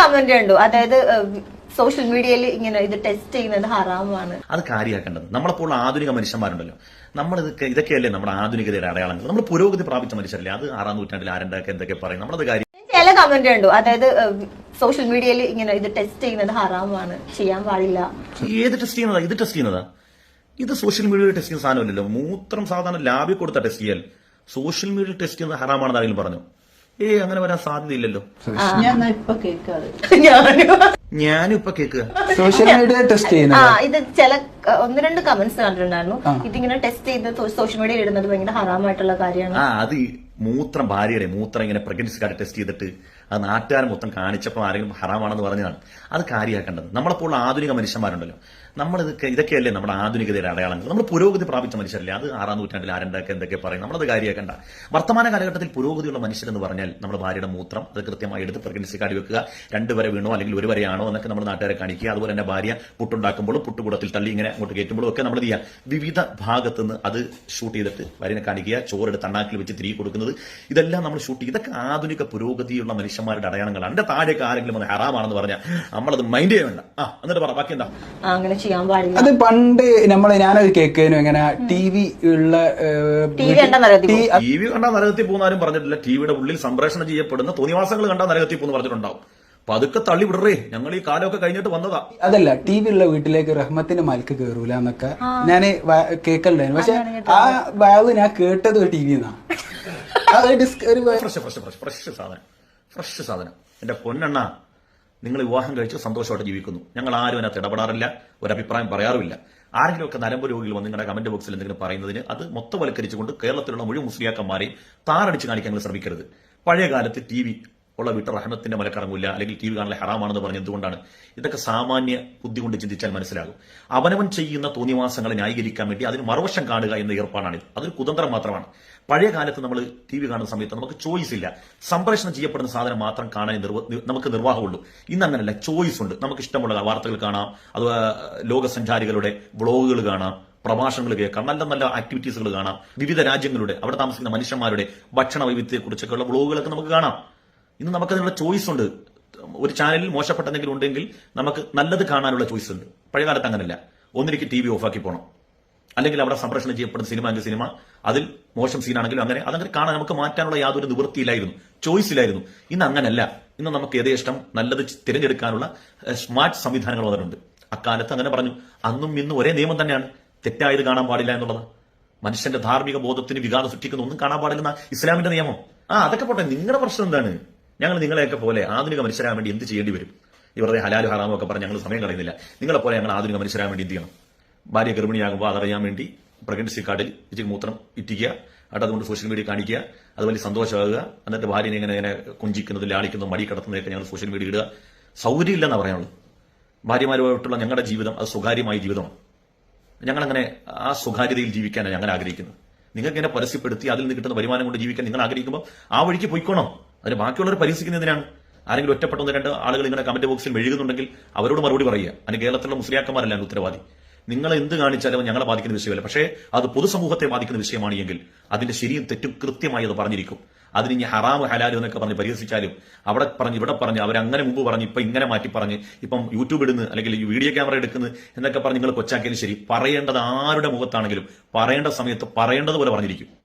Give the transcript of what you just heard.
Comment കണ്ടു അതായത് social മീഡിയയിൽ ഇങ്ങനെ ഇത് ടെസ്റ്റ് ചെയ്യുന്നത് ഹറാമാണ്. അത് കാര്യമാക്കേണ്ടത്. നമ്മളപ്പോൾ ആധുനിക മനുഷ്യന്മാരുണ്ടല്ലോ. നമ്മൾ ഇതൊക്കെ ഇതൊക്കെയല്ലേ നമ്മുടെ ആധുനികതയുടെ അടയാളങ്ങൾ. നമ്മൾ പുരോഗതി പ്രാപിച്ച മനുഷ്യരല്ലേ? അത് ആറാം നൂറ്റാണ്ടിൽ ആരണ്ടൊക്കെ എന്തൊക്കെ പറയും നമ്മളത് കാര്യം ചില കമന്റ് കണ്ടു അതായത് സോഷ്യൽ മീഡിയയിൽ ഇങ്ങനെ ഇത് ടെസ്റ്റ് ചെയ്യുന്നത് ഹറാമാണ്. ചെയ്യാൻ പാടില്ല. ഏത് ടെസ്റ്റ് ചെയ്യുന്നതാ? ഇത് ടെസ്റ്റ് ചെയ്യുന്നതാ? ഇത് സോഷ്യൽ മീഡിയയിൽ ടെസ്റ്റ് ചെയ്യുന്ന സാധനമല്ലല്ലോ. മൂത്രം സാധാരണ ലാബിൽ കൊടുത്ത ടെസ്റ്റ് ചെയ്യൽ. സോഷ്യൽ മീഡിയയിൽ ടെസ്റ്റ് ചെയ്യുന്നത് ഹറാമാണെന്ന് ആരെങ്കിലും പറഞ്ഞു? ഏ അങ്ങനെ വരാൻ സാധ്യതയില്ലല്ലോ. ഞാൻ കേക്കുക ഇപ്പൊ കേൾക്കാതെ ഞാനും. ഞാനും ഇപ്പൊ കേൾക്കുക സോഷ്യൽ മീഡിയ ടെസ്റ്റ് ആ ചെയ്യുന്നത് ഇത് ചില ഒന്ന് രണ്ട് കമന്റ്സ് കണ്ടിട്ടുണ്ടായിരുന്നു. ഇതിങ്ങനെ ടെസ്റ്റ് ചെയ്ത് സോഷ്യൽ മീഡിയയിൽ ഇടുന്നത് ഭയങ്കര ഹറാമായിട്ടുള്ള കാര്യമാണ്. ആ അത് ഈ മൂത്രം ഭാര്യയുടെ മൂത്രം ഇങ്ങനെ പ്രഗ്നൻസി കാർഡ് ടെസ്റ്റ് ചെയ്തിട്ട് അത് നാട്ടുകാർ മൊത്തം കാണിച്ചപ്പോൾ ആരെങ്കിലും ഹറാമാണെന്ന് പറഞ്ഞതാണ്. അത് കാര്യമാക്കേണ്ടത്. നമ്മളെപ്പോൾ ആധുനിക മനുഷ്യന്മാരുണ്ടല്ലോ. നമ്മൾ ഇതൊക്കെ ഇതൊക്കെയല്ലേ നമ്മുടെ ആധുനികതയുടെ അടയാളങ്ങൾ. നമ്മൾ പുരോഗതി പ്രാപിച്ച മനുഷ്യരല്ലേ? അത് ആറാം നൂറ്റാണ്ടിൽ ആരണ്ടൊക്കെ എന്തൊക്കെ പറയും നമ്മളത് കാര്യമാക്കേണ്ട വർത്തമാന കാലഘട്ടത്തിൽ പുരോഗതിയുള്ള മനുഷ്യരെന്ന് പറഞ്ഞാൽ നമ്മുടെ ഭാര്യയുടെ മൂത്രം അത് കൃത്യമായി എടുത്ത് പ്രഗ്നൻസി കാടി വെക്കുക. രണ്ട് വരെ വീണോ അല്ലെങ്കിൽ ഒരു വരെയാണോ എന്നൊക്കെ നമ്മൾ നാട്ടുകാരെ കാണിക്കുക. അതുപോലെ തന്നെ ഭാര്യ പുട്ടുണ്ടാക്കുമ്പോഴും പുട്ടുകൂടത്തിൽ തള്ളി ഇങ്ങനെ അങ്ങോട്ട് കയറ്റുമ്പോഴും ഒക്കെ നമ്മൾ ചെയ്യുക വിവിധ ഭാഗത്തുനിന്ന് അത് ഷൂട്ട് ചെയ്തിട്ട് ഭാര്യനെ കാണിക്കുക. ചോറെടുത്ത് അണ്ണാക്കിൽ വെച്ച് തിരികെ കൊടുക്കുന്നത്. ഇതെല്ലാം നമ്മൾ ഷൂട്ട് ചെയ്യും ഇതൊക്കെ ആധുനിക പുരോഗതിയുള്ള മനുഷ്യന്മാരുടെ അടയാളങ്ങളാണ്. എന്റെ താഴേക്ക് ആരെങ്കിലും അത് ഹറാമാണെന്ന് പറഞ്ഞാൽ നമ്മളത് മൈൻഡ് ചെയ്യണ്ട ആ എന്നിട്ട് പറ ബാക്കി എന്താ അങ്ങനെ ചെയ്യാൻ പാടില്ല. അത് പണ്ട് നമ്മൾ ഞാനത് കേൾക്കാനും എങ്ങനെ ടി വി ഉള്ള ഏഹ്, TV കണ്ടാ നരകത്തിൽ ടി- ടി വി കണ്ടാൽ നരകത്തിൽ പോകുന്നാരും പറഞ്ഞിട്ടില്ല. ടിവിയുടെ ഉള്ളിൽ സംപ്രേഷണം ചെയ്യപ്പെടുന്ന തോന്നിവാസങ്ങൾ കണ്ടാൽ നരകത്തിൽ പോകുന്നു പറഞ്ഞിട്ടുണ്ടാവും. പതുക്കെ തള്ളി വിടറേ. ഞങ്ങൾ ഈ കാലമൊക്കെ കഴിഞ്ഞിട്ട് വന്നതാ. അതല്ല ടി വി ഉള്ള വീട്ടിലേക്ക് റഹ്മത്തിന്റെ മലക്ക് കേറൂല എന്നൊക്കെ. ഞാൻ കേൾക്കലുണ്ടായിരുന്നു പക്ഷെ ആ വാവ് ഞാൻ കേട്ടത് ഒരു ടി വിന്നാ ഒരു ഫ്രഷ് ഫ്രഷ് ഫ്രഷ് ഫ്രഷ് സാധനം. ഫ്രഷ് സാധനം. എന്റെ പൊന്നെണ്ണ നിങ്ങൾ വിവാഹം കഴിച്ച് സന്തോഷമായിട്ട് ജീവിക്കുന്നു. ഞങ്ങൾ ആരും അതിനകത്ത് ഇടപെടാറില്ല ഒരഭിപ്രായം പറയാറുമില്ല. ആരെങ്കിലും ഒക്കെ നരമ്പ് രോഗികൾ വന്ന് നിങ്ങളുടെ കമന്റ് ബോക്സിൽ എന്തെങ്കിലും പറയുന്നതിന് അത് മൊത്തവൽക്കരിച്ചുകൊണ്ട് കേരളത്തിലുള്ള മുഴുവൻ മുസ്ലിയാക്കന്മാരെയും താറടിച്ച് കാണിക്കാൻ ശ്രമിക്കരുത്. പഴയ കാലത്ത് ടി വി ഉള്ള വീട്ടിൽ റഹ്മത്തിന്റെ മലക്കറങ്ങില്ല അല്ലെങ്കിൽ ടി വി കാണാൻ ഹറാമാണെന്ന് പറഞ്ഞ് എന്തുകൊണ്ടാണ്? ഇതൊക്കെ സാമാന്യ ബുദ്ധി കൊണ്ട് ചിന്തിച്ചാൽ മനസ്സിലാകും. അവനവൻ ചെയ്യുന്ന തോന്നിവാസങ്ങളെ ന്യായീകരിക്കാൻ വേണ്ടി അതിന് മറുവശം കാണുക എന്ന ഏർപ്പാടാണിത് അതൊരു കുതന്ത്രം മാത്രമാണ്. പഴയ കാലത്ത് നമ്മൾ ടി വി കാണുന്ന സമയത്ത് നമുക്ക് ചോയ്സ് ഇല്ല. സംപ്രേഷണം ചെയ്യപ്പെടുന്ന സാധനം മാത്രം കാണാൻ നമുക്ക് നിർവാഹമുള്ളൂ. ഇന്ന് അങ്ങനല്ല ചോയ്സ് ഉണ്ട്. നമുക്ക് ഇഷ്ടമുള്ള വാർത്തകൾ കാണാം. അത് ലോകസഞ്ചാരികളുടെ വ്ളോഗുകൾ കാണാം. പ്രഭാഷണങ്ങൾ കേൾക്കാം. നല്ല നല്ല ആക്ടിവിറ്റീസുകൾ കാണാം. വിവിധ രാജ്യങ്ങളുടെ അവിടെ താമസിക്കുന്ന മനുഷ്യന്മാരുടെ ഭക്ഷണ വൈവിധ്യത്തെക്കുറിച്ചൊക്കെയുള്ള വ്ളോഗുകളൊക്കെ നമുക്ക് കാണാം. ഇന്ന് നമുക്കതിനുള്ള ചോയ്സ് ഉണ്ട്. ഒരു ചാനലിൽ മോശപ്പെട്ടെന്തെങ്കിലും ഉണ്ടെങ്കിൽ നമുക്ക് നല്ലത് കാണാനുള്ള ചോയ്സ് ഉണ്ട്. പഴയകാലത്ത് അങ്ങനല്ല. ഒന്നിലേക്ക് ടി വി ഓഫാക്കി പോകണം അല്ലെങ്കിൽ അവിടെ സംപ്രേഷണം ചെയ്യപ്പെടുന്ന സിനിമ എങ്കിൽ സിനിമ അതിൽ മോശം സീനാണെങ്കിലും അങ്ങനെ അതങ്ങനെ കാണാൻ നമുക്ക് മാറ്റാനുള്ള യാതൊരു നിവൃത്തിയില്ലായിരുന്നു. ചോയ്സ് ഇല്ലായിരുന്നു. ഇന്ന് അങ്ങനല്ല. ഇന്ന് നമുക്ക് യഥേഷ്ടം നല്ലത് തിരഞ്ഞെടുക്കാനുള്ള സ്മാർട്ട് സംവിധാനങ്ങൾ വന്നിട്ടുണ്ട്. അക്കാലത്ത് അങ്ങനെ പറഞ്ഞു. അന്നും ഇന്നും ഒരേ നിയമം തന്നെയാണ്. തെറ്റായത് കാണാൻ പാടില്ല എന്നുള്ളത്. മനുഷ്യന്റെ ധാർമ്മിക ബോധത്തിന് വികാരം സൃഷ്ടിക്കുന്ന ഒന്നും കാണാൻ പാടില്ലെന്ന ഇസ്ലാമിന്റെ നിയമം. ആ അതൊക്കെ പോട്ടെ. നിങ്ങളുടെ പ്രശ്നം എന്താണ്? ഞങ്ങൾ നിങ്ങളെയൊക്കെ പോലെ ആധുനിക മനുഷ്യരാൻ വേണ്ടി എന്ത് ചെയ്യേണ്ടി വരും? ഇവരുടെ ഹലാലു ഹറാമോ ഒക്കെ പറഞ്ഞ് ഞങ്ങൾ സമയം കളയുന്നില്ല. നിങ്ങളെ പോലെ ഞങ്ങൾ ആധുനിക മനുഷ്യരാൻ വേണ്ടി എന്ത് ചെയ്യണം? ഭാര്യ ഗർഭിണിയാകുമ്പോൾ അതറിയാൻ വേണ്ടി പ്രഗ്നൻസി കാർഡിൽ ഇച്ചിരി മൂത്രം ഇറ്റിക്കുക എന്നിട്ട് അതുകൊണ്ട് സോഷ്യൽ മീഡിയ കാണിക്കുക അത് വലിയ സന്തോഷമാകുക എന്നിട്ട് ഭാര്യനെ ഇങ്ങനെ ഇങ്ങനെ കുഞ്ചിക്കുന്നത് ലാളിക്കുന്നത് മടി കടത്തുന്നതൊക്കെ ഞങ്ങൾ സോഷ്യൽ മീഡിയ ഇടുക. സൗകര്യമില്ലെന്നാണ് പറയാനുള്ളൂ. ഭാര്യമാരുമായിട്ടുള്ള ഞങ്ങളുടെ ജീവിതം അത് സ്വകാര്യമായ ജീവിതമാണ്. ഞങ്ങളങ്ങനെ ആ സ്വകാര്യതയിൽ ജീവിക്കാനാണ് ഞങ്ങൾ ആഗ്രഹിക്കുന്നത്. നിങ്ങൾക്ക് ഇങ്ങനെ പരസ്യപ്പെടുത്തി അതിൽ നിന്ന് കിട്ടുന്ന വരുമാനം കൊണ്ട് ജീവിക്കാൻ നിങ്ങൾ ആഗ്രഹിക്കുമ്പോൾ ആ വഴിക്ക് പോയിക്കോണം. അതിന് ബാക്കിയുള്ളവർ പരിഹസിക്കുന്നതിനാണ് ആരെങ്കിലും ഒറ്റപ്പെട്ടൊന്ന് രണ്ട് ആളുകൾ ഇങ്ങനെ കമന്റ് ബോക്സിൽ മെഴുകുന്നുണ്ടെങ്കിൽ അവരോട് മറുപടി പറയുക. അതിന് കേരളത്തിലുള്ള മുസ്ലിയാക്കന്മാരല്ല അതിന് ഉത്തരവാദി. നിങ്ങൾ എന്ത് കാണിച്ചാലും ഞങ്ങളെ ബാധിക്കുന്ന വിഷയമല്ല. പക്ഷേ അത് പൊതുസമൂഹത്തെ ബാധിക്കുന്ന വിഷയമാണ് എങ്കിൽ അതിന്റെ ശരിയും തെറ്റും കൃത്യമായി അത് പറഞ്ഞിരിക്കും. അതിന് ഇനി ഹറാം ഹലാലും എന്നൊക്കെ പറഞ്ഞ് പരിഹസിച്ചാലും അവിടെ പറഞ്ഞ് ഇവിടെ പറഞ്ഞ് അവരങ്ങനെ മുമ്പ് പറഞ്ഞ് ഇപ്പൊ ഇങ്ങനെ മാറ്റി പറഞ്ഞ് ഇപ്പം യൂട്യൂബ് ഇടുന്നു അല്ലെങ്കിൽ വീഡിയോ ക്യാമറ എടുക്കുന്നു എന്നൊക്കെ പറഞ്ഞ് നിങ്ങൾ കൊച്ചാക്കിയാലും ശരി. പറയേണ്ടത് ആരുടെ മുഖത്താണെങ്കിലും പറയേണ്ട സമയത്ത് പറയേണ്ടതുപോലെ പറഞ്ഞിരിക്കും.